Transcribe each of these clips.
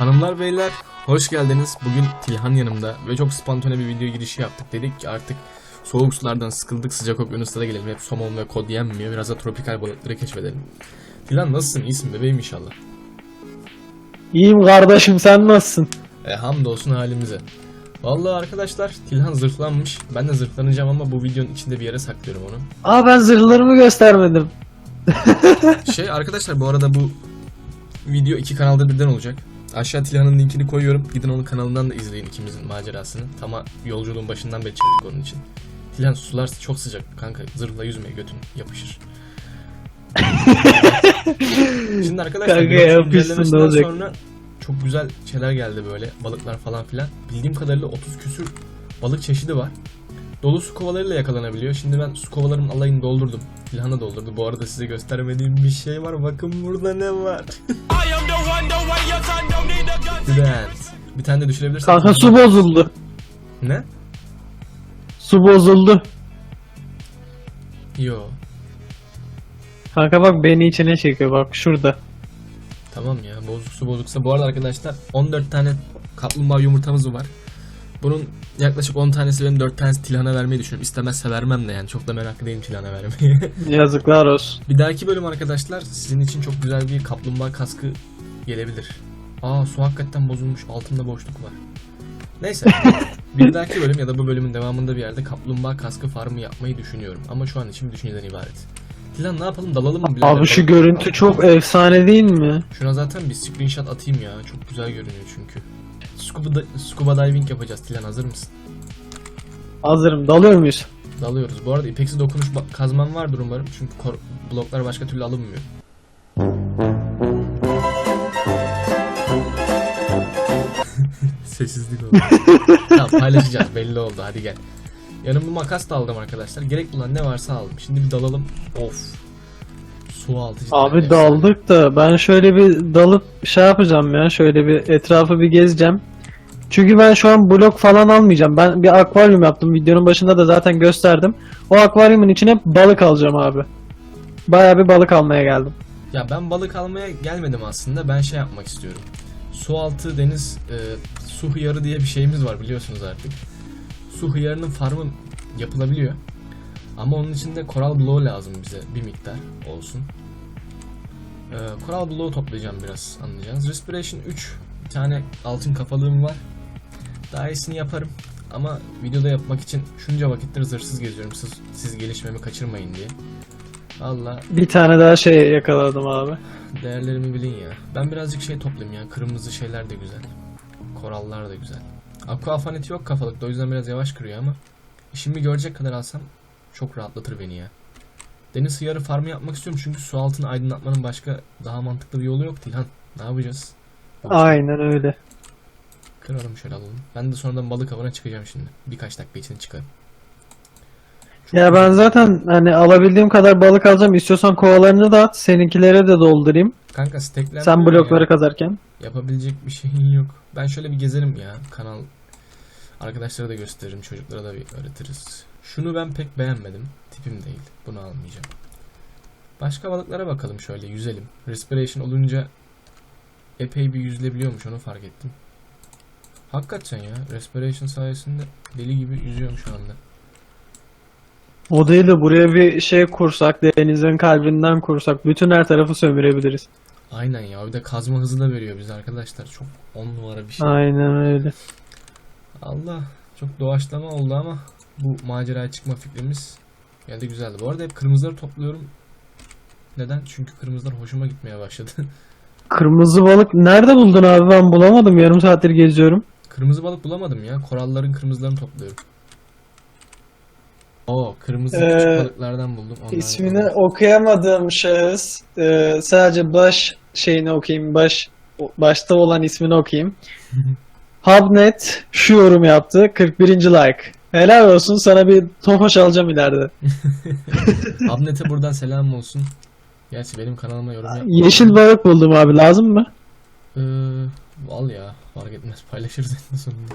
Hanımlar beyler hoş geldiniz. Bugün Tilhan yanımda ve çok spontane bir video girişi yaptık. Dedik ki artık soğuk sulardan sıkıldık sıcak okyanuslara gelelim. Hep somon ve kod yenmiyor. Biraz da tropikal balıkları keşfedelim. Tilhan nasılsın? İyisin bebeğim inşallah. İyiyim kardeşim sen nasılsın? E hamdolsun halimize. Vallahi arkadaşlar Tilhan zırhlanmış. Ben de zırhlanacağım ama bu videonun içinde bir yere saklıyorum onu. Aa ben zırhlarımı göstermedim. Şey arkadaşlar bu arada bu video iki kanalda birden olacak. Aşağı Tilhan'ın linkini koyuyorum. Gidin onun kanalından da izleyin ikimizin macerasını. Tama yolculuğun başından beri çektik onun için. Tilhan sular çok sıcak kanka. Zırhla yüzmeye götün yapışır. Şimdi arkadaşlar Kanka yapışsın, ne olacak? sonra çok güzel şeyler geldi böyle. Balıklar falan filan. Bildiğim kadarıyla 30 küsür balık çeşidi var. Dolu su kovalarıyla yakalanabiliyor. Şimdi ben su kovalarımın alayını doldurdum. Tilhan'a doldurdu. Bu arada size göstermediğim bir şey var. Bakın burada ne var. Bülent. Bir tane de düşürebilirsin. Kanka su bozuldu. Ne? Su bozuldu. Yo. Kanka bak beni içine çekiyor bak şurada. Tamam ya. Bozuk su bozuksa. Bu arada arkadaşlar 14 tane kaplumbağa yumurtamız var. Bunun yaklaşık 10 tanesi benim 4 tanesi Tilhan'a vermeyi düşünüyorum. İstemezse vermem de yani. Çok da meraklı değilim Tilhan'a vermeyi. Yazıklar olsun. bir dahaki bölüm arkadaşlar sizin için çok güzel bir kaplumbağa kaskı gelebilir. Aa su hakikaten bozulmuş. Altında boşluk var. Neyse. bir dahaki bölüm ya da bu bölümün devamında bir yerde kaplumbağa kaskı farmı yapmayı düşünüyorum. Ama şu an için bir düşünceden ibaret. Tilan ne yapalım dalalım mı? birader? Abi şu Dalalım. görüntü çok efsane değil mi? Şuna zaten bir screenshot atayım ya. Çok güzel görünüyor çünkü. Scuba, scuba diving yapacağız Tilan hazır mısın? Hazırım dalıyor muyuz? Dalıyoruz. Bu arada ipeksi dokunuş ba- kazman vardır umarım. Çünkü kor- bloklar başka türlü alınmıyor. Sessizlik oldu. tamam paylaşacağız belli oldu hadi gel. Yanımda makas da aldım arkadaşlar. Gerekli olan ne varsa aldım. Şimdi bir dalalım. Of. Su altı Abi efsane. daldık da ben şöyle bir dalıp şey yapacağım ya şöyle bir etrafı bir gezeceğim. Çünkü ben şu an blok falan almayacağım. Ben bir akvaryum yaptım. Videonun başında da zaten gösterdim. O akvaryumun içine balık alacağım abi. Bayağı bir balık almaya geldim. Ya ben balık almaya gelmedim aslında. Ben şey yapmak istiyorum. Su altı deniz e, su hıyarı diye bir şeyimiz var biliyorsunuz artık. Su hıyarının farmı yapılabiliyor. Ama onun için de coral bloğu lazım bize bir miktar olsun. E, coral bloğu toplayacağım biraz anlayacağınız. Respiration 3 bir tane altın kafalığım var. Daha iyisini yaparım. Ama videoda yapmak için şunca vakittir zırhsız geziyorum. Siz, siz gelişmemi kaçırmayın diye. Valla Bir tane daha şey yakaladım abi. Değerlerimi bilin ya. Ben birazcık şey toplayayım ya. Kırmızı şeyler de güzel. Korallar da güzel. Aqua afaneti yok kafalıkta o yüzden biraz yavaş kırıyor ama işimi görecek kadar alsam çok rahatlatır beni ya. Deniz hıyarı farmı yapmak istiyorum çünkü su altını aydınlatmanın başka daha mantıklı bir yolu yok Tilhan. Ne yapacağız? Aynen öyle. Kıralım şöyle alalım. Ben de sonradan balık avına çıkacağım şimdi. Birkaç dakika içinde çıkarım. Ya ben zaten hani alabildiğim kadar balık alacağım. İstiyorsan kovalarını da at. Seninkilere de doldurayım. Kanka stekler Sen blokları kazarken. Yapabilecek bir şeyin yok. Ben şöyle bir gezerim ya. Kanal arkadaşlara da gösteririm. Çocuklara da bir öğretiriz. Şunu ben pek beğenmedim. Tipim değil. Bunu almayacağım. Başka balıklara bakalım şöyle yüzelim. Respiration olunca epey bir yüzülebiliyormuş onu fark ettim. Hakikaten ya. Respiration sayesinde deli gibi yüzüyorum şu anda. O değil de buraya bir şey kursak, denizin kalbinden kursak bütün her tarafı sömürebiliriz. Aynen ya. Bir de kazma hızı da veriyor bize arkadaşlar. Çok on numara bir şey. Aynen öyle. Allah çok doğaçlama oldu ama bu maceraya çıkma fikrimiz geldi güzeldi. Bu arada hep kırmızıları topluyorum. Neden? Çünkü kırmızılar hoşuma gitmeye başladı. Kırmızı balık nerede buldun abi ben bulamadım. Yarım saattir geziyorum. Kırmızı balık bulamadım ya. Koralların kırmızılarını topluyorum. Oo, kırmızı Ee, küçük balıklardan buldum. Onlardan İsmini buldum. okuyamadığım şahıs e, sadece baş şeyini okuyayım. Baş başta olan ismini okuyayım. Hubnet şu yorum yaptı. 41. like. Helal olsun sana bir tofaş alacağım ileride. Abnet'e buradan selam olsun. Gerçi benim kanalıma yorum yap. Yeşil balık buldum abi lazım mı? Ee, al ya fark etmez paylaşırız en sonunda.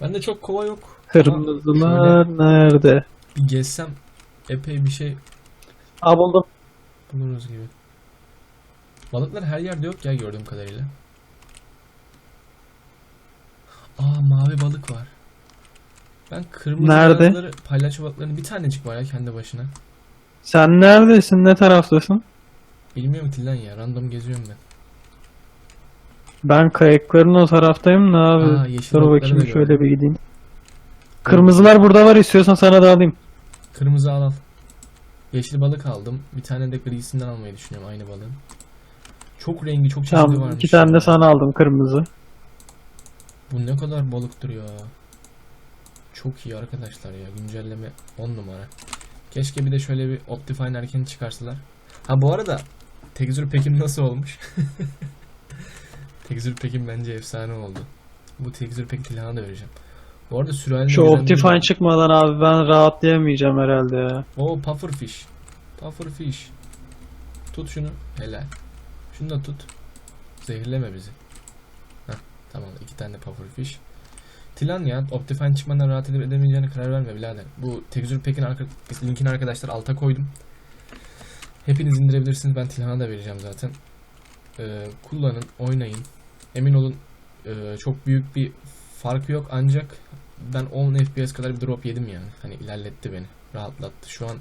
Bende çok kova yok. Kırmızılar nerede? Bir gezsem epey bir şey Aa buldum. buluruz gibi. Balıklar her yerde yok ya gördüğüm kadarıyla. Aa mavi balık var. Ben kırmızı Nerede? beyazları, palyaço balıklarının bir tanecik var ya kendi başına. Sen neredesin? Ne taraftasın? Bilmiyorum ki lan ya random geziyorum ben. Ben kayıkların o taraftayım da abi. Aa, yeşil Dur balıkları bakayım da şöyle gördüm. bir gideyim. Kırmızılar burada var istiyorsan sana da alayım. Kırmızı al al. Yeşil balık aldım. Bir tane de grisinden almayı düşünüyorum aynı balığın. Çok rengi çok çeşidi Tamam varmış. iki tane de sana aldım kırmızı. Bu ne kadar balıktır ya. Çok iyi arkadaşlar ya. Güncelleme 10 numara. Keşke bir de şöyle bir Optifine erken çıkarsalar. Ha bu arada Texture Pack'im nasıl olmuş? Texture Pack'im bence efsane oldu. Bu Texture Pack'i Tilhan'a da vereceğim. Bu arada süreli Şu Optifine çıkmadan abi ben rahatlayamayacağım herhalde ya. O pufferfish. Pufferfish. Tut şunu. Helal. Şunu da tut. Zehirleme bizi. Heh, tamam iki tane pufferfish. Tilan ya Optifine çıkmadan rahat edip edemeyeceğine karar verme birader. Bu Texture Pack'in arka, linkini arkadaşlar alta koydum. Hepiniz indirebilirsiniz. Ben Tilhan'a da vereceğim zaten. Ee, kullanın, oynayın. Emin olun e, çok büyük bir farkı yok ancak ben 10 FPS kadar bir drop yedim yani. Hani ilerletti beni. Rahatlattı. Şu an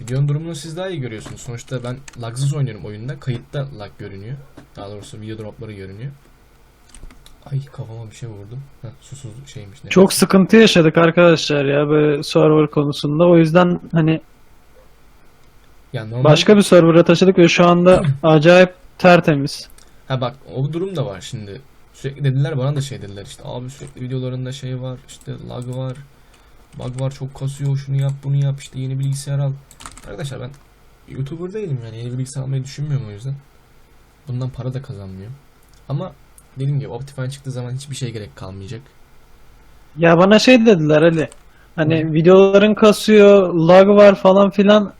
videonun durumunu siz daha iyi görüyorsunuz. Sonuçta ben lagsız oynuyorum oyunda. Kayıtta lag görünüyor. Daha doğrusu video dropları görünüyor. Ay kafama bir şey vurdu. Heh, susuz şeymiş. Ne? Çok sıkıntı yaşadık arkadaşlar ya böyle server konusunda. O yüzden hani ya normal... başka bir server'a taşıdık ve şu anda acayip tertemiz. Ha bak o durum da var şimdi. Sürekli dediler bana da şey dediler işte abi sürekli videolarında şey var işte lag var. Bug var çok kasıyor şunu yap bunu yap işte yeni bilgisayar al. Arkadaşlar ben YouTuber değilim yani yeni bilgisayar almayı düşünmüyorum o yüzden. Bundan para da kazanmıyorum. Ama dediğim gibi Optifine çıktığı zaman hiçbir şey gerek kalmayacak. Ya bana şey dediler Ali. Hani videoların kasıyor, lag var falan filan.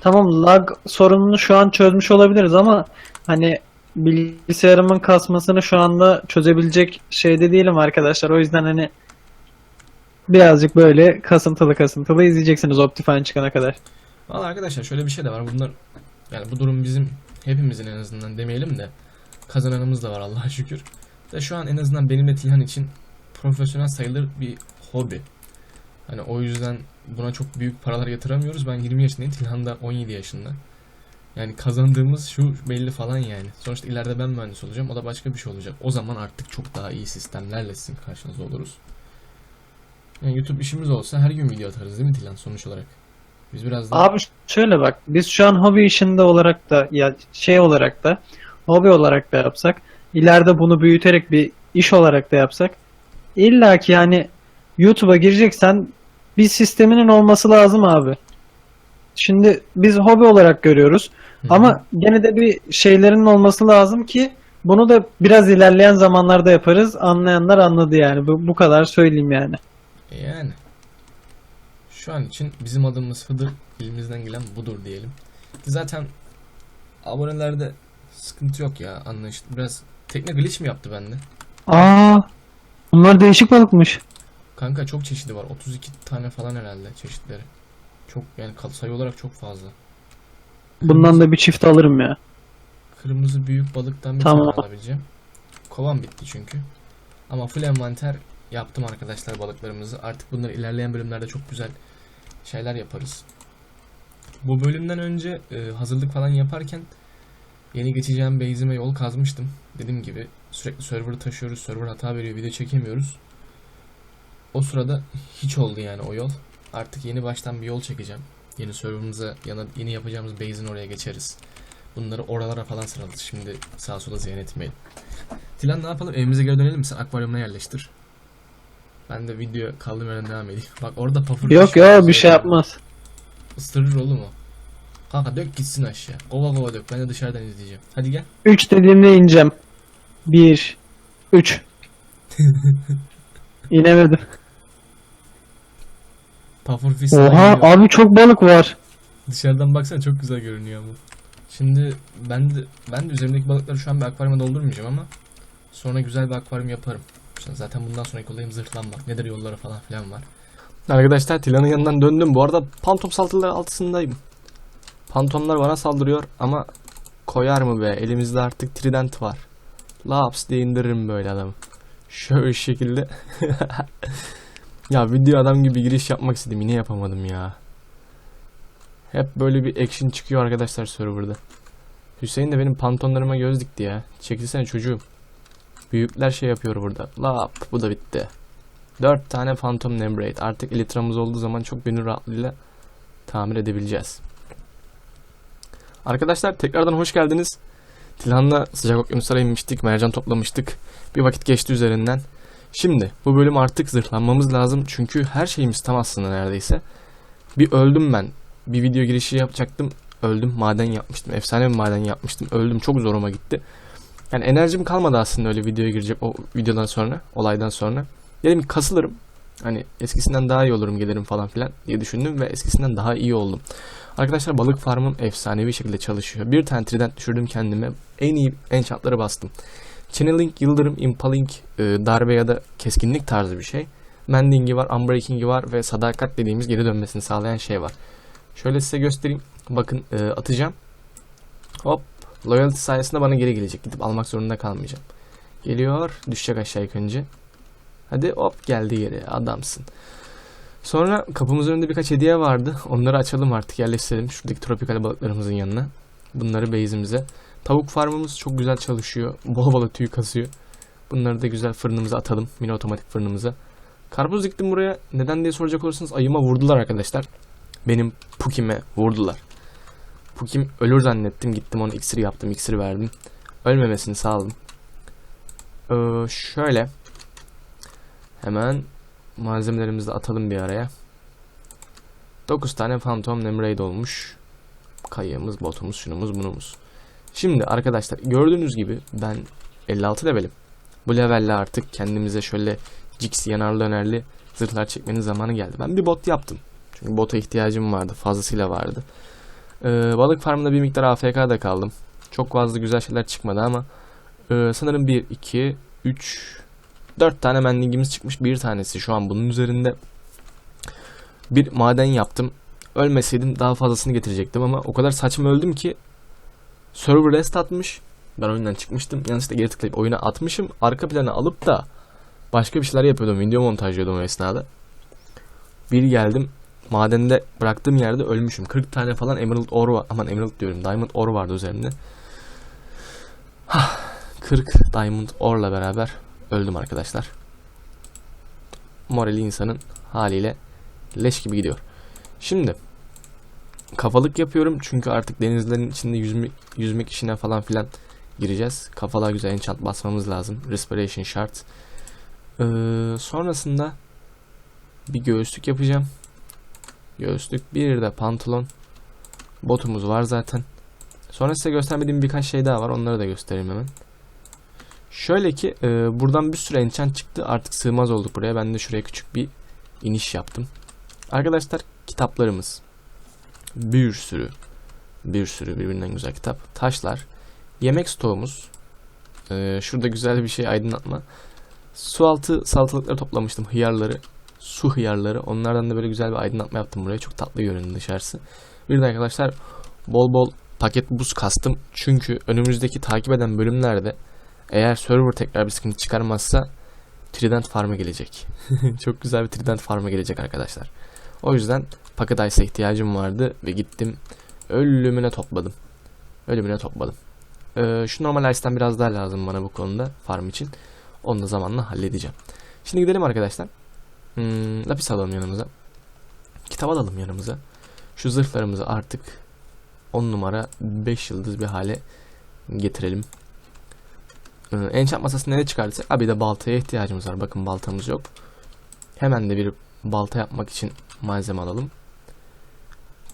Tamam lag sorununu şu an çözmüş olabiliriz ama hani bilgisayarımın kasmasını şu anda çözebilecek şeyde değilim arkadaşlar. O yüzden hani birazcık böyle kasıntılı kasıntılı izleyeceksiniz Optifine çıkana kadar. Valla arkadaşlar şöyle bir şey de var. Bunlar yani bu durum bizim hepimizin en azından demeyelim de kazananımız da var Allah'a şükür. Ve şu an en azından benimle Tilhan için profesyonel sayılır bir hobi. Hani o yüzden buna çok büyük paralar yatıramıyoruz. Ben 20 yaşındayım. Tilhan da 17 yaşında. Yani kazandığımız şu belli falan yani. Sonuçta ileride ben mühendis olacağım. O da başka bir şey olacak. O zaman artık çok daha iyi sistemlerle sizin karşınızda oluruz. Yani YouTube işimiz olsa her gün video atarız değil mi Tilhan sonuç olarak? Biz biraz daha... Abi şöyle bak biz şu an hobi işinde olarak da ya şey olarak da hobi olarak da yapsak ileride bunu büyüterek bir iş olarak da yapsak illa ki yani YouTube'a gireceksen bir sisteminin olması lazım abi. Şimdi biz hobi olarak görüyoruz Hı hı. ama gene de bir şeylerin olması lazım ki bunu da biraz ilerleyen zamanlarda yaparız. Anlayanlar anladı yani. Bu, bu kadar söyleyeyim yani. Yani. Şu an için bizim adımız Hıdır. Elimizden gelen budur diyelim. Zaten abonelerde sıkıntı yok ya anlayış. Biraz tekne glitch mi yaptı bende? Aa, bunlar değişik balıkmış. Kanka çok çeşidi var. 32 tane falan herhalde çeşitleri. Çok yani sayı olarak çok fazla. Bundan da bir çift alırım ya. Kırmızı büyük balıktan bir Tamam. tane alabileceğim. Kovan bitti çünkü. Ama full envanter yaptım arkadaşlar balıklarımızı. Artık bunları ilerleyen bölümlerde çok güzel şeyler yaparız. Bu bölümden önce e, hazırlık falan yaparken yeni geçeceğim base'ime yol kazmıştım. Dediğim gibi sürekli server'ı taşıyoruz. Server hata veriyor. Video çekemiyoruz. O sırada hiç oldu yani o yol. Artık yeni baştan bir yol çekeceğim. Yeni server'ımıza yana, yeni yapacağımız base'in oraya geçeriz. Bunları oralara falan sıralarız. Şimdi sağa sola ziyan etmeyin. Tilan ne yapalım? Evimize geri dönelim mi? Sen akvaryumuna yerleştir. Ben de video kaldığım yerden devam edeyim. Bak orada puffer Yok ya bir şey yapmaz. Isırır oğlum o. Kanka dök gitsin aşağı. Kova kova dök. Ben de dışarıdan izleyeceğim. Hadi gel. 3 dediğimde ineceğim. 1 3 İnemedim. Puffer fish Oha geliyor. abi çok balık var. Dışarıdan baksana çok güzel görünüyor ama. Şimdi ben de ben de üzerimdeki balıkları şu an bir akvaryuma doldurmayacağım ama sonra güzel bir akvaryum yaparım. Zaten bundan sonraki olayım zırhlanmak. Nedir yolları falan filan var. Arkadaşlar Tilan'ın yanından döndüm. Bu arada pantom saldırıları altısındayım. Pantomlar bana saldırıyor ama koyar mı be? Elimizde artık trident var. Laps diye indiririm böyle adamı. Şöyle şekilde. ya video adam gibi giriş yapmak istedim yine yapamadım ya. Hep böyle bir action çıkıyor arkadaşlar serverda. Hüseyin de benim pantonlarıma göz dikti ya. Çekilsene çocuğum. Büyükler şey yapıyor burada. Lap bu da bitti. 4 tane Phantom Nembrate. Artık elitramız olduğu zaman çok gönül rahatlığıyla tamir edebileceğiz. Arkadaşlar tekrardan hoş geldiniz. Tilhan'la sıcak okyanuslara inmiştik. Mercan toplamıştık. Bir vakit geçti üzerinden. Şimdi bu bölüm artık zırhlanmamız lazım. Çünkü her şeyimiz tam aslında neredeyse. Bir öldüm ben. Bir video girişi yapacaktım. Öldüm. Maden yapmıştım. Efsane bir maden yapmıştım. Öldüm. Çok zoruma gitti. Yani enerjim kalmadı aslında öyle videoya girecek o videodan sonra. Olaydan sonra. Dedim kasılırım. Hani eskisinden daha iyi olurum gelirim falan filan diye düşündüm ve eskisinden daha iyi oldum. Arkadaşlar balık farmım efsanevi şekilde çalışıyor. Bir tane trident düşürdüm kendime. En iyi enchantları bastım. Channeling, Yıldırım, Impalink, e, darbe ya da keskinlik tarzı bir şey. Mending'i var, Unbreaking'i var ve sadakat dediğimiz geri dönmesini sağlayan şey var. Şöyle size göstereyim. Bakın e, atacağım. Hop. Loyalty sayesinde bana geri gelecek. Gidip almak zorunda kalmayacağım. Geliyor. Düşecek aşağı ilk önce. Hadi hop geldi geri. Adamsın. Sonra kapımızın önünde birkaç hediye vardı. Onları açalım artık yerleştirelim. Şuradaki tropikal balıklarımızın yanına. Bunları base'imize. Tavuk farmımız çok güzel çalışıyor. Bol bol tüy kasıyor. Bunları da güzel fırınımıza atalım. Mini otomatik fırınımıza. Karpuz diktim buraya. Neden diye soracak olursanız ayıma vurdular arkadaşlar. Benim Pukim'e vurdular. Pukim ölür zannettim. Gittim onu iksir yaptım. iksir verdim. Ölmemesini sağladım. Ee, şöyle. Hemen malzemelerimizi de atalım bir araya. 9 tane Phantom Nemraid olmuş. Kayığımız, botumuz, şunumuz, bunumuz. Şimdi arkadaşlar gördüğünüz gibi ben 56 levelim. Bu levelle artık kendimize şöyle Jix yanarlı önerli zırhlar çekmenin zamanı geldi. Ben bir bot yaptım. Çünkü bota ihtiyacım vardı. Fazlasıyla vardı. Ee, balık farmında bir miktar AFK'da kaldım. Çok fazla güzel şeyler çıkmadı ama e, sanırım 1, 2, 3, 4 tane mendingimiz çıkmış. Bir tanesi şu an bunun üzerinde. Bir maden yaptım. Ölmeseydim daha fazlasını getirecektim ama o kadar saçma öldüm ki server rest atmış. Ben oyundan çıkmıştım. Yanlışlıkla geri tıklayıp oyuna atmışım. Arka plana alıp da başka bir şeyler yapıyordum. Video montajlıyordum o esnada. Bir geldim. Madende bıraktığım yerde ölmüşüm. 40 tane falan Emerald Ore var. Aman Emerald diyorum. Diamond Ore vardı üzerinde. Hah, 40 Diamond Ore'la beraber öldüm arkadaşlar. Morali insanın haliyle leş gibi gidiyor. Şimdi kafalık yapıyorum çünkü artık denizlerin içinde yüzme, yüzmek işine falan filan gireceğiz. Kafalar güzel enchant basmamız lazım. Respiration şart. Ee, sonrasında bir göğüslük yapacağım. Göğüslük bir de pantolon. Botumuz var zaten. Sonra size göstermediğim birkaç şey daha var. Onları da göstereyim hemen. Şöyle ki e, buradan bir sürü enchant çıktı. Artık sığmaz olduk buraya. Ben de şuraya küçük bir iniş yaptım. Arkadaşlar kitaplarımız. Bir sürü. Bir sürü birbirinden güzel kitap. Taşlar. Yemek stoğumuz. E, şurada güzel bir şey aydınlatma. Su altı salatalıkları toplamıştım. Hıyarları. Su hıyarları. Onlardan da böyle güzel bir aydınlatma yaptım buraya. Çok tatlı göründü dışarısı. Bir de arkadaşlar bol bol paket buz kastım. Çünkü önümüzdeki takip eden bölümlerde eğer server tekrar bir sıkıntı çıkarmazsa Trident Farm'a gelecek. Çok güzel bir Trident Farm'a gelecek arkadaşlar. O yüzden Pocket Ice'a ihtiyacım vardı ve gittim ölümüne topladım. Ölümüne topladım. Ee, şu normal Ice'den biraz daha lazım bana bu konuda farm için. Onu da zamanla halledeceğim. Şimdi gidelim arkadaşlar. Hmm, lapis alalım yanımıza. Kitap alalım yanımıza. Şu zırhlarımızı artık 10 numara 5 yıldız bir hale getirelim. Ee, enchant masasını nereye çıkartırsak? Abi de baltaya ihtiyacımız var. Bakın baltamız yok. Hemen de bir balta yapmak için malzeme alalım.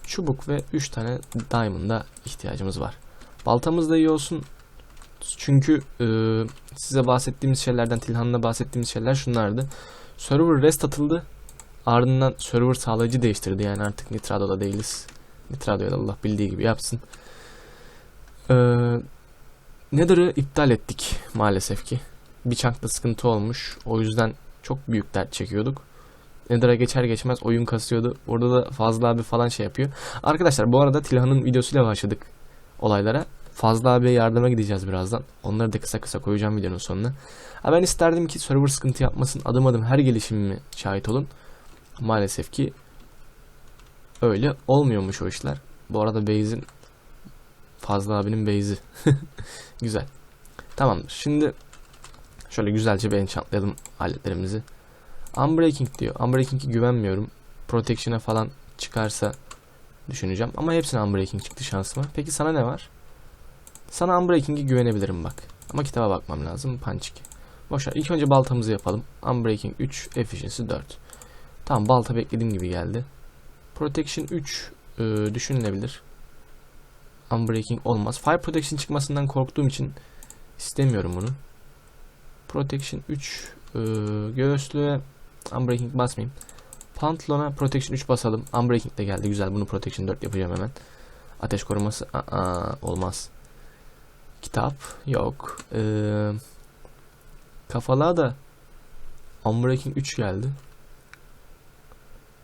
Çubuk ve 3 tane diamond'a ihtiyacımız var. Baltamız da iyi olsun. Çünkü e, size bahsettiğimiz şeylerden, Tilhan'la bahsettiğimiz şeyler şunlardı. Server rest atıldı. Ardından server sağlayıcı değiştirdi. Yani artık Nitrado'da değiliz. Nitrado'ya da Allah bildiği gibi yapsın. Eee Nether'ı iptal ettik maalesef ki. Bir çankta sıkıntı olmuş. O yüzden çok büyük dert çekiyorduk. Nether'a geçer geçmez oyun kasıyordu. Orada da fazla abi falan şey yapıyor. Arkadaşlar bu arada Tilhan'ın videosuyla başladık olaylara. Fazla abiye yardıma gideceğiz birazdan. Onları da kısa kısa koyacağım videonun sonuna. Ha ben isterdim ki server sıkıntı yapmasın. Adım adım her gelişimime şahit olun. Maalesef ki öyle olmuyormuş o işler. Bu arada base'in Fazla abinin base'i. Güzel. Tamamdır. Şimdi şöyle güzelce bir enchantlayalım aletlerimizi. Unbreaking diyor. Unbreaking'e güvenmiyorum. Protection'a falan çıkarsa düşüneceğim. Ama hepsine Unbreaking çıktı şansıma. Peki sana ne var? Sana Unbreaking'e güvenebilirim bak. Ama kitaba bakmam lazım. 2. Boşver. İlk önce baltamızı yapalım. Unbreaking 3, Efficiency 4. Tamam balta beklediğim gibi geldi. Protection 3 e, düşünülebilir. Unbreaking olmaz. Fire Protection çıkmasından korktuğum için istemiyorum bunu. Protection 3 e, göğüslüğe Unbreaking basmayayım. Pantolona Protection 3 basalım. Unbreaking de geldi. Güzel. Bunu Protection 4 yapacağım hemen. Ateş koruması aa, olmaz. Kitap yok. Ee, kafalığa da Unbreaking 3 geldi.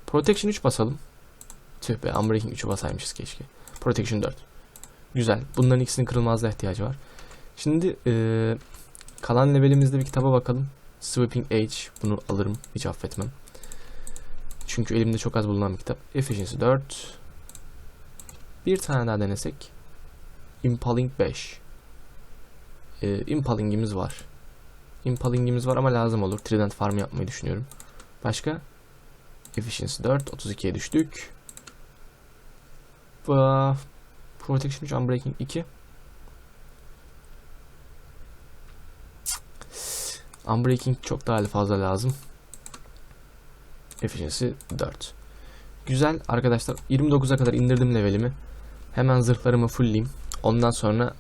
Protection 3 basalım. Tüh be Unbreaking 3'ü basaymışız keşke. Protection 4. Güzel. Bunların ikisinin kırılmazlığa ihtiyacı var. Şimdi ee, kalan levelimizde bir kitaba bakalım. Sweeping Age. Bunu alırım. Hiç affetmem. Çünkü elimde çok az bulunan bir kitap. Efficiency 4. Bir tane daha denesek. Impaling 5. Ee, Impaling'imiz var. Impaling'imiz var ama lazım olur. Trident farm yapmayı düşünüyorum. Başka? Efficiency 4. 32'ye düştük. Protection 3, Unbreaking 2. Unbreaking çok daha fazla lazım. Efficiency 4. Güzel arkadaşlar. 29'a kadar indirdim levelimi. Hemen zırhlarımı fullleyeyim. Ondan sonra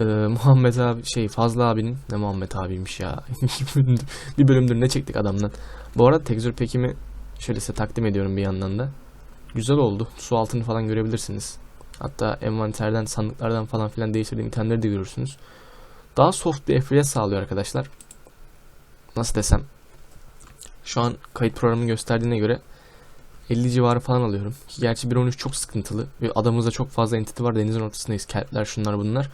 e, Muhammed abi şey Fazla abinin ne Muhammed abiymiş ya. bir bölümdür ne çektik adamdan. Bu arada tekzür pekimi şöyle size takdim ediyorum bir yandan da. Güzel oldu. Su altını falan görebilirsiniz. Hatta envanterden, sandıklardan falan filan değiştirdiğim itemleri de görürsünüz. Daha soft bir FPS sağlıyor arkadaşlar. Nasıl desem. Şu an kayıt programı gösterdiğine göre 50 civarı falan alıyorum. Gerçi 1.13 çok sıkıntılı. Ve adamızda çok fazla entity var. Denizin ortasındayız. Kelpler şunlar bunlar.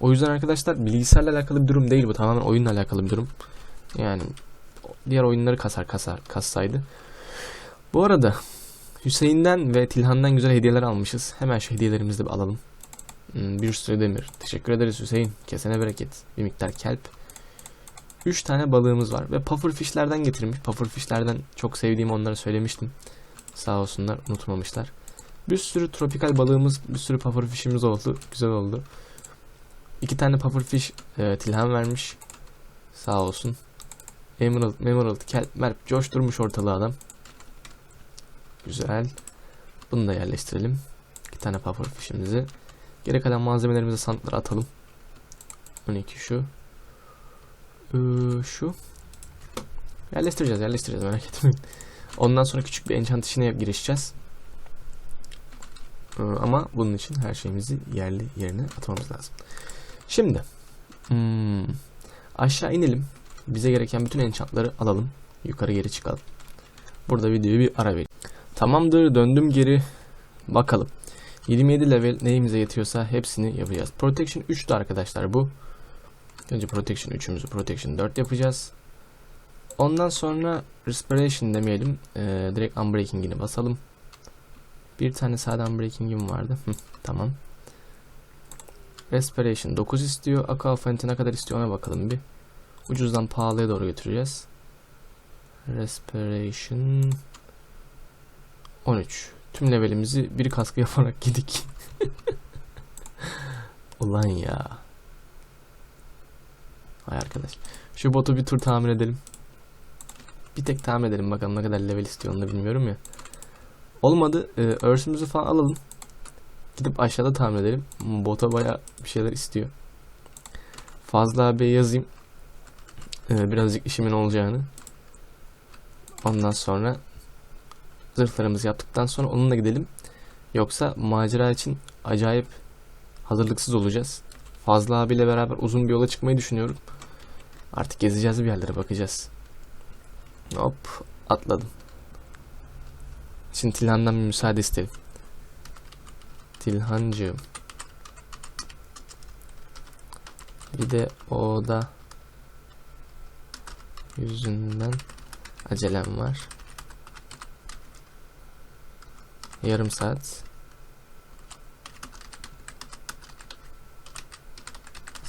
O yüzden arkadaşlar bilgisayarla alakalı bir durum değil bu. Tamamen oyunla alakalı bir durum. Yani diğer oyunları kasar kasar kassaydı. Bu arada Hüseyin'den ve Tilhan'dan güzel hediyeler almışız. Hemen şu hediyelerimizi de alalım. Hmm, bir sürü demir. Teşekkür ederiz Hüseyin. Kesene bereket. Bir miktar kelp. 3 tane balığımız var. Ve pufferfishlerden getirmiş. Pufferfishlerden çok sevdiğim onları söylemiştim. Sağ olsunlar unutmamışlar. Bir sürü tropikal balığımız, bir sürü pufferfish'imiz oldu. Güzel oldu. İki tane pufferfish e, Tilhan vermiş. Sağ olsun. Emerald, Emerald, kelp, merp coşturmuş ortalığı adam. Güzel. Bunu da yerleştirelim. İki tane pufferfish'imizi. Geri kalan malzemelerimizi sandıklara atalım. 12 şu. Ee, şu. Yerleştireceğiz yerleştireceğiz merak etmeyin. Ondan sonra küçük bir enchant işine girişeceğiz. Ee, ama bunun için her şeyimizi yerli yerine atmamız lazım. Şimdi hmm, aşağı inelim. Bize gereken bütün enchantları alalım. Yukarı geri çıkalım. Burada videoyu bir ara verelim. Tamamdır döndüm geri. Bakalım. 27 level neyimize yetiyorsa hepsini yapacağız. Protection 3'tü arkadaşlar bu. Önce Protection 3'ümüzü Protection 4 yapacağız. Ondan sonra Respiration demeyelim. Ee, direkt Unbreaking'ini basalım. Bir tane sade Unbreaking'im vardı. Tamam. Respiration 9 istiyor. Aqua Affinity ne kadar istiyor ona bakalım bir. Ucuzdan pahalıya doğru götüreceğiz. Respiration 13. Tüm levelimizi bir kaskı yaparak gidik. Ulan ya. Hay arkadaş. Şu botu bir tur tamir edelim. Bir tek tamir edelim bakalım ne kadar level istiyor onu da bilmiyorum ya. Olmadı. E, örsümüzü falan alalım. Gidip aşağıda tamir edelim. Bota baya bir şeyler istiyor. Fazla abi yazayım. E, birazcık işimin olacağını. Ondan sonra zırhlarımızı yaptıktan sonra onunla gidelim. Yoksa macera için acayip hazırlıksız olacağız. Fazla abiyle beraber uzun bir yola çıkmayı düşünüyorum. Artık gezeceğiz bir yerlere bakacağız. Hop atladım. Şimdi Tilhan'dan bir müsaade isterim. Tilhancığım. Bir de o da yüzünden acelem var. Yarım saat.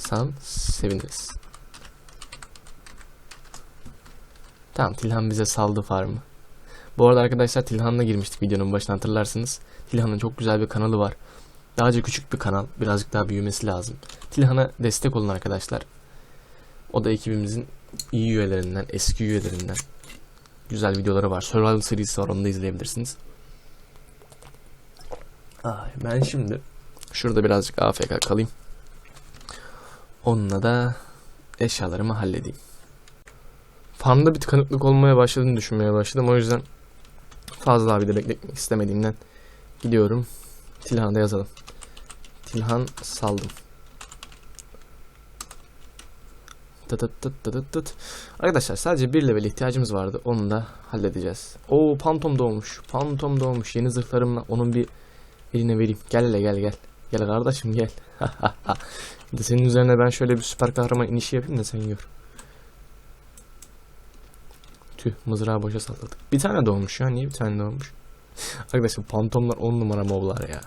San seviniriz. Tamam Tilhan bize saldı farmı. Bu arada arkadaşlar Tilhan'la girmiştik videonun başına hatırlarsınız. Tilhan'ın çok güzel bir kanalı var. Daha önce küçük bir kanal. Birazcık daha büyümesi lazım. Tilhan'a destek olun arkadaşlar. O da ekibimizin iyi üyelerinden, eski üyelerinden. Güzel videoları var. Survival serisi var. Onu da izleyebilirsiniz. Ay, ben şimdi şurada birazcık AFK kalayım. Onunla da eşyalarımı halledeyim. Farmda bir tıkanıklık olmaya başladığını düşünmeye başladım. O yüzden fazla abi de bekletmek istemediğimden gidiyorum. Tilhan'da yazalım. Tilhan saldım. Tıt tıt tıt tıt tıt. Arkadaşlar sadece bir level ihtiyacımız vardı. Onu da halledeceğiz. Oo pantom doğmuş. Pantom doğmuş. Yeni zırhlarımla onun bir eline vereyim. Gel hele gel gel. Gel kardeşim gel. De senin üzerine ben şöyle bir süper kahraman inişi yapayım da sen gör. Tüh mızrağı boşa salladık. Bir tane doğmuş ya. Niye bir tane doğmuş? Arkadaşlar pantomlar 10 numara moblar ya.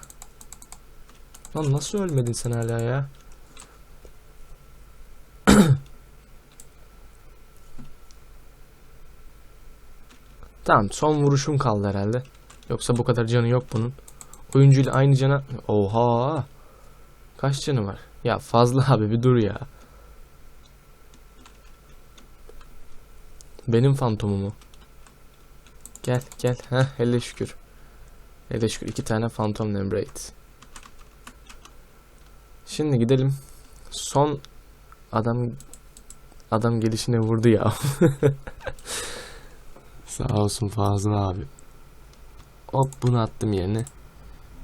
Lan nasıl ölmedin sen hala ya? tamam son vuruşum kaldı herhalde. Yoksa bu kadar canı yok bunun. Oyuncuyla aynı cana... Oha! Kaç canı var? Ya fazla abi bir dur ya. Benim fantomumu. Gel gel. Heh hele şükür. Hele şükür iki tane Phantom Lembrate. Şimdi gidelim. Son adam adam gelişine vurdu ya. Sağ olsun Fazıl abi. Hop bunu attım yerine.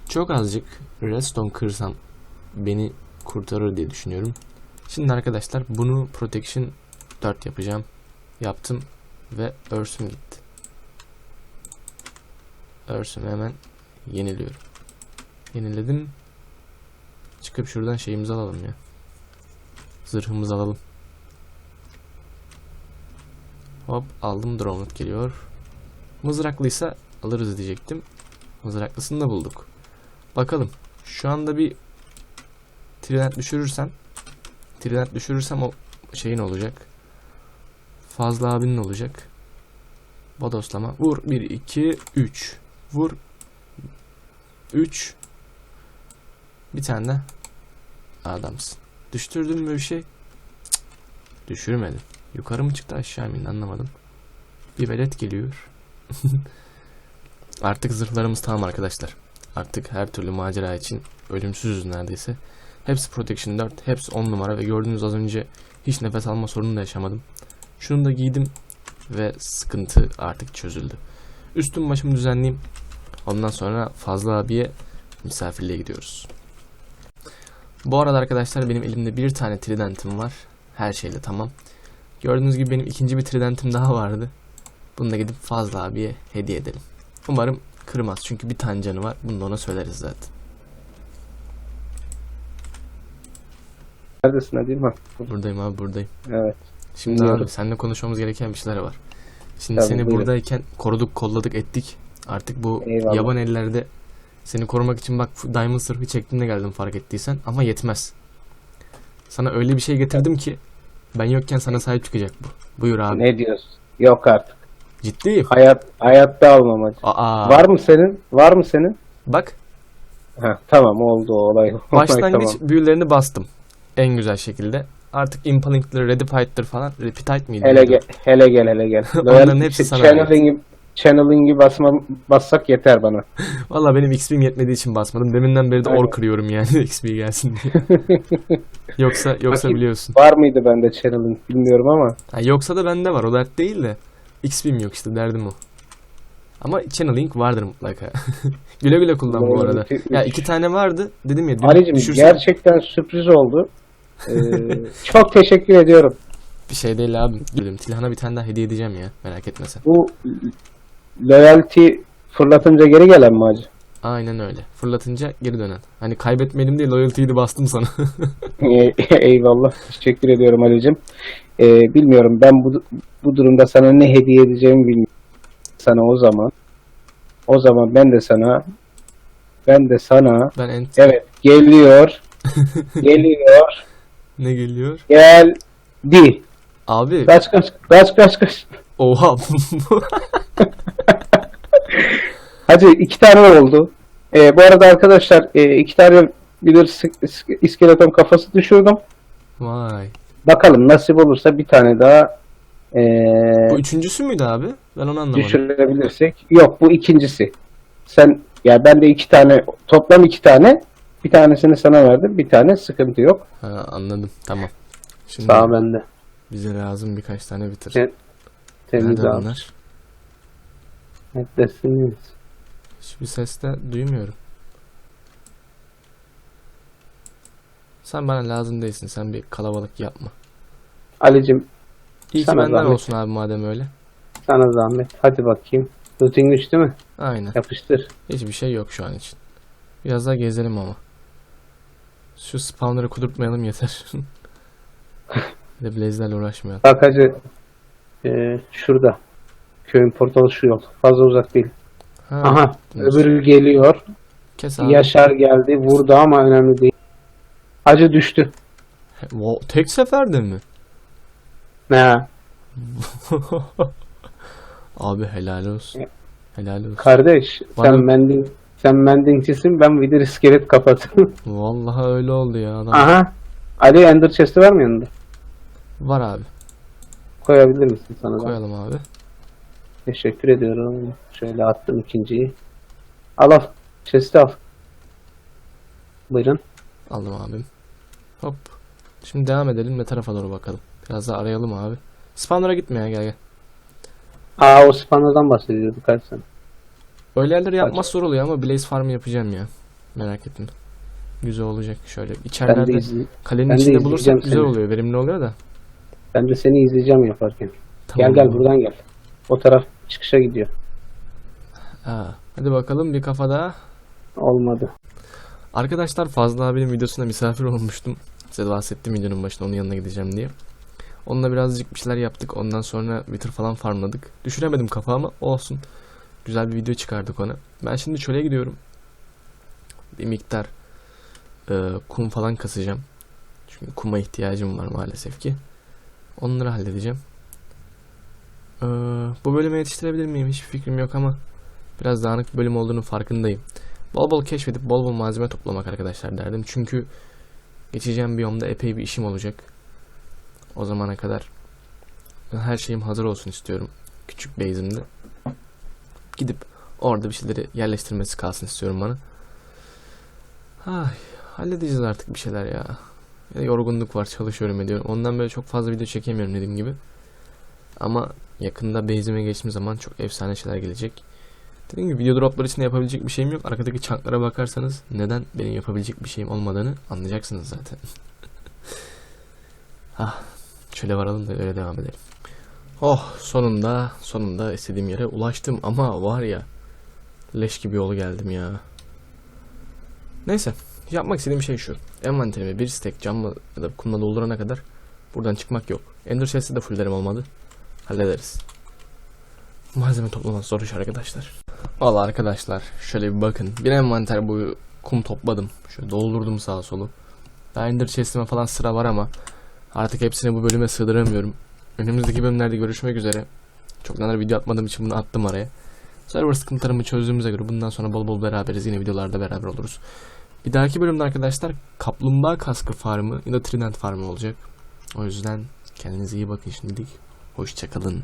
Çok azıcık redstone kırsam beni kurtarır diye düşünüyorum. Şimdi arkadaşlar bunu protection 4 yapacağım. Yaptım ve örsüm gitti. Örsümü hemen yeniliyorum. Yeniledim. Çıkıp şuradan şeyimizi alalım ya. Zırhımızı alalım. Hop aldım drone'luk geliyor. Mızraklıysa alırız diyecektim. Mızraklısını da bulduk. Bakalım. Şu anda bir trident düşürürsem trident düşürürsem o şeyin olacak. Fazla abinin olacak. Bodoslama. Vur. 1, 2, 3. Vur. 3. Bir tane de adamsın. Düşürdün mü bir şey? Cık. Düşürmedim. Yukarı mı çıktı aşağı mı anlamadım. Bir velet geliyor. Artık zırhlarımız tamam arkadaşlar. Artık her türlü macera için ölümsüzüz neredeyse. Hepsi Protection 4, hepsi 10 numara ve gördüğünüz az önce hiç nefes alma sorunu da yaşamadım. Şunu da giydim ve sıkıntı artık çözüldü. Üstüm başımı düzenleyeyim. Ondan sonra Fazla abiye misafirliğe gidiyoruz. Bu arada arkadaşlar benim elimde bir tane tridentim var. Her şeyle tamam. Gördüğünüz gibi benim ikinci bir tridentim daha vardı. Bunu da gidip Fazla abiye hediye edelim. Umarım kırmaz çünkü bir tane canı var. Bunu da ona söyleriz zaten. Neredesin Adil? Ha. Buradayım abi buradayım. Evet. Şimdi Dinliyorum. abi seninle konuşmamız gereken bir şeyler var. Şimdi Tabii, seni buyurun. buradayken koruduk, kolladık, ettik. Artık bu Eyvallah. yaban ellerde seni korumak için bak Diamond sırfı çektiğinde geldim fark ettiysen ama yetmez. Sana öyle bir şey getirdim ki ben yokken sana sahip çıkacak bu. Buyur abi. Ne diyorsun? Yok artık. Ciddiyim. Hayat hayatta almam hacı. Aa. Var mı senin? Var mı senin? Bak Ha, tamam oldu o olay. Olay başlangıç tamam. büyülerini bastım. En güzel şekilde. Artık Impalink'tir, Redipite'dir falan. Repetite miydi? Hele gel, hele gel, hele gel. Onların hepsi sana Channeling'i channeling'i basma, bassak yeter bana. Valla benim XP'm yetmediği için basmadım. Deminden beri de or kırıyorum yani XP gelsin diye. yoksa yoksa Bakayım. biliyorsun. Var mıydı bende channeling bilmiyorum ama. Ha, yoksa da bende var. O dert değil de. XP'm yok işte derdim o. Ama Channeling vardır mutlaka. güle güle kullan bu arada. Ya iki tane vardı. Dedim ya Ali'cim düşürsem gerçekten sürpriz oldu. Ee, çok teşekkür ediyorum. bir şey değil abi. Dedim Tilhan'a bir tane daha hediye edeceğim ya. Merak etme sen. Bu loyalty fırlatınca geri gelen mi hacı? Aynen öyle. Fırlatınca geri dönen. Hani kaybetmeyelim diye loyalty'yi bastım sana. Eyvallah. Teşekkür ediyorum Ali'cim. Ee, bilmiyorum ben bu, bu durumda sana ne hediye edeceğimi bilmiyorum. Sana o zaman. O zaman ben de sana ben de sana ben ent evet geliyor geliyor ne geliyor? geldi. Abi Kaç kaç kaç kaç kaç. oha. Hadi iki tane oldu. Ee, bu arada arkadaşlar e, iki tane bilir iskeleton kafası düşürdüm. Vay. Bakalım nasip olursa bir tane daha ee, Bu üçüncüsü müydü abi? Ben onu anlamadım. düşürebilirsek. Yok bu ikincisi. Sen ya ben de iki tane toplam iki tane bir tanesini sana verdim. Bir tane sıkıntı yok. Ha, anladım. Tamam. Şimdi Sağ bende. bize lazım birkaç tane bitir. Evet. Temiz Nerede abi. bunlar? Neredesiniz? Hiçbir ses de duymuyorum. Sen bana lazım değilsin. Sen bir kalabalık yapma. Alicim İlk Sana benden zahmet. olsun abi madem öyle. sana zahmet. Hadi bakayım. Rutin güç değil mi? Aynen. Yapıştır. Hiçbir şey yok şu an için. Biraz daha gezelim ama. Şu spawnları kudurtmayalım yeter. Bir de blaze'lerle uğraşmayalım. Bak hacı ee, şurada. Köyün portalı şu yol. Fazla uzak değil. Ha, Aha. dur. Öbürü geliyor. Kes abi. Yaşar geldi. Vurdu ama önemli değil. Hacı düştü. Wo- Tek seferde mi? Ne? abi helal olsun. Helal olsun. Kardeş Bana- sen mending sen mendingçisin ben vidir iskelet kapatım. Vallahi öyle oldu ya adam. Aha. Ali Ender chest'i var mı yanında? Var abi. Koyabilir misin sana da? Koyalım abi. Teşekkür ediyorum. Şöyle attım ikinciyi. Al al. Chest'i al. Buyurun. Aldım abim. Hop. Şimdi devam edelim ne tarafa doğru bakalım. Biraz daha arayalım abi. Spawner'a gitme ya gel gel. Aa o spawner'dan bahsediyorduk kaç sene. Öyle yerleri yapmak zor oluyor ama Blaze Farm'ı yapacağım ya. Merak etme. Güzel olacak şöyle. İçerilerde izley- kalenin ben de içinde bulursak izleyeceğim güzel seni. oluyor. Verimli oluyor da. ben de seni izleyeceğim yaparken. Tamam gel gel buradan gel. O taraf çıkışa gidiyor. Ha. Hadi bakalım bir kafa daha. Olmadı. Arkadaşlar Fazla abinin videosunda misafir olmuştum. Size de bahsettim videonun başında onun yanına gideceğim diye. Onunla birazcık bir şeyler yaptık. Ondan sonra Wither falan farmladık. Düşüremedim kafa ama olsun. Güzel bir video çıkardık ona. Ben şimdi çöle gidiyorum. Bir miktar e, kum falan kasacağım. Çünkü kuma ihtiyacım var maalesef ki. Onları halledeceğim. E, bu bölüme yetiştirebilir miyim? Hiçbir fikrim yok ama biraz dağınık bir bölüm olduğunu farkındayım. Bol bol keşfedip bol bol malzeme toplamak arkadaşlar derdim. Çünkü geçeceğim biyomda epey bir işim olacak. O zamana kadar her şeyim hazır olsun istiyorum. Küçük base'imde. Gidip orada bir şeyleri yerleştirmesi kalsın istiyorum bana. Ay, halledeceğiz artık bir şeyler ya. Ya yorgunluk var çalışıyorum ediyorum. Ondan böyle çok fazla video çekemiyorum dediğim gibi. Ama yakında base'ime geçtiğim zaman çok efsane şeyler gelecek. Dediğim gibi video droplar için yapabilecek bir şeyim yok. Arkadaki çanklara bakarsanız neden benim yapabilecek bir şeyim olmadığını anlayacaksınız zaten. ah, şöyle varalım da öyle devam edelim. Oh sonunda sonunda istediğim yere ulaştım ama var ya leş gibi yolu geldim ya. Neyse yapmak istediğim şey şu. Envanterimi bir stack camla ya da kumla doldurana kadar buradan çıkmak yok. Ender chest'i de fulllerim olmadı. Hallederiz. Malzeme toplamak zor iş arkadaşlar. Valla arkadaşlar şöyle bir bakın. Bir envanter boyu kum topladım. Şöyle doldurdum sağa solu. Daha Ender chest'ime falan sıra var ama artık hepsini bu bölüme sığdıramıyorum. Önümüzdeki bölümlerde görüşmek üzere. Çok nadir video atmadığım için bunu attım araya. Server sıkıntılarımı çözdüğümüze göre bundan sonra bol bol beraberiz. Yine videolarda beraber oluruz. Bir dahaki bölümde arkadaşlar kaplumbağa kaskı farmı ya da trident farmı olacak. O yüzden kendinize iyi bakın şimdilik. Hoşçakalın.